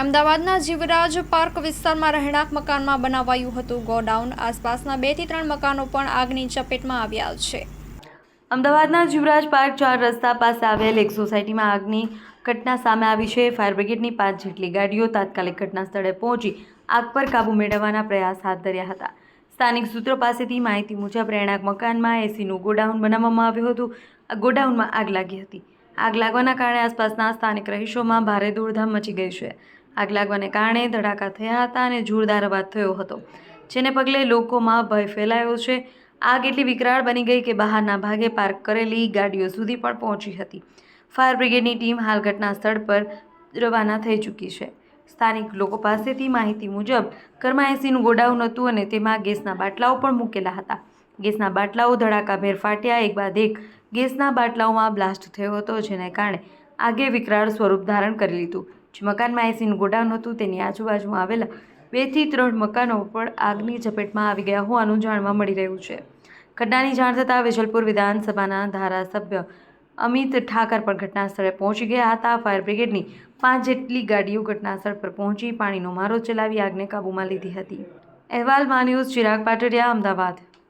અમદાવાદના જીવરાજ પાર્ક વિસ્તારમાં રહેણાંક મકાનમાં બનાવાયું હતું. ગોડાઉન આસપાસના બેથી ત્રણ મકાનો પણ આગની ચપેટમાં આવ્યા છે. અમદાવાદના જીવરાજ પાર્ક ચાર રસ્તા પાસે આવેલ એક સોસાયટીમાં આગની ઘટના સામે આવી છે. ફાયર બ્રિગેડની પાંચ જેટલી ગાડીઓ તાત્કાલિક ઘટના સ્થળે પહોંચી આગ પર કાબૂ મેળવવાના પ્રયાસ હાથ ધર્યા હતા. સ્થાનિક સૂત્રો પાસેથી માહિતી મુજબ રહેણાંક મકાનમાં એસીનું ગોડાઉન બનાવવામાં આવ્યું હતું. ગોડાઉનમાં આગ લાગી હતી. આગ લાગવાના કારણે આસપાસના સ્થાનિક રહીશોમાં ભારે દોડધામ મચી ગઈ છે. આગ લાગવાને કારણે ધડાકા થયા હતા અને જોરદાર અવાજ થયો હતો, જેને પગલે લોકોમાં ભય ફેલાયો છે. આગ એટલી વિકરાળ બની ગઈ કે બહારના ભાગે પાર્ક કરેલી ગાડીઓ સુધી પણ પહોંચી હતી. ફાયર બ્રિગેડની ટીમ હાલ ઘટના સ્થળ પર રવાના થઈ ચૂકી છે. સ્થાનિક લોકો પાસેથી માહિતી મુજબ ઘરમાં એસીનું ગોડાઉન હતું અને તેમાં ગેસના બાટલાઓ પણ મૂકેલા હતા. ગેસના બાટલાઓ ધડાકાભેર ફાટ્યા, એક બાદ એક ગેસના બાટલાઓમાં બ્લાસ્ટ થયો હતો, જેને કારણે આગે વિકરાળ સ્વરૂપ ધારણ કરી લીધું. જે મકાનમાં એસીનું ગોડાઉન હતું, તેની આજુબાજુમાં આવેલા બેથી ત્રણ મકાનો પણ આગની ઝપેટમાં આવી ગયા હોવાનું જાણવા મળી રહ્યું છે. ઘટનાની જાણ થતાં વેજલપુર વિધાનસભાના ધારાસભ્ય અમિત ઠાકર પણ ઘટના સ્થળે પહોંચી ગયા હતા. ફાયર બ્રિગેડની પાંચ જેટલી ગાડીઓ ઘટનાસ્થળ પર પહોંચી પાણીનો મારો ચલાવી આગને કાબૂમાં લીધી હતી. અહેવાલ મા ન્યૂઝ ચિરાગ પાટડિયા, અમદાવાદ.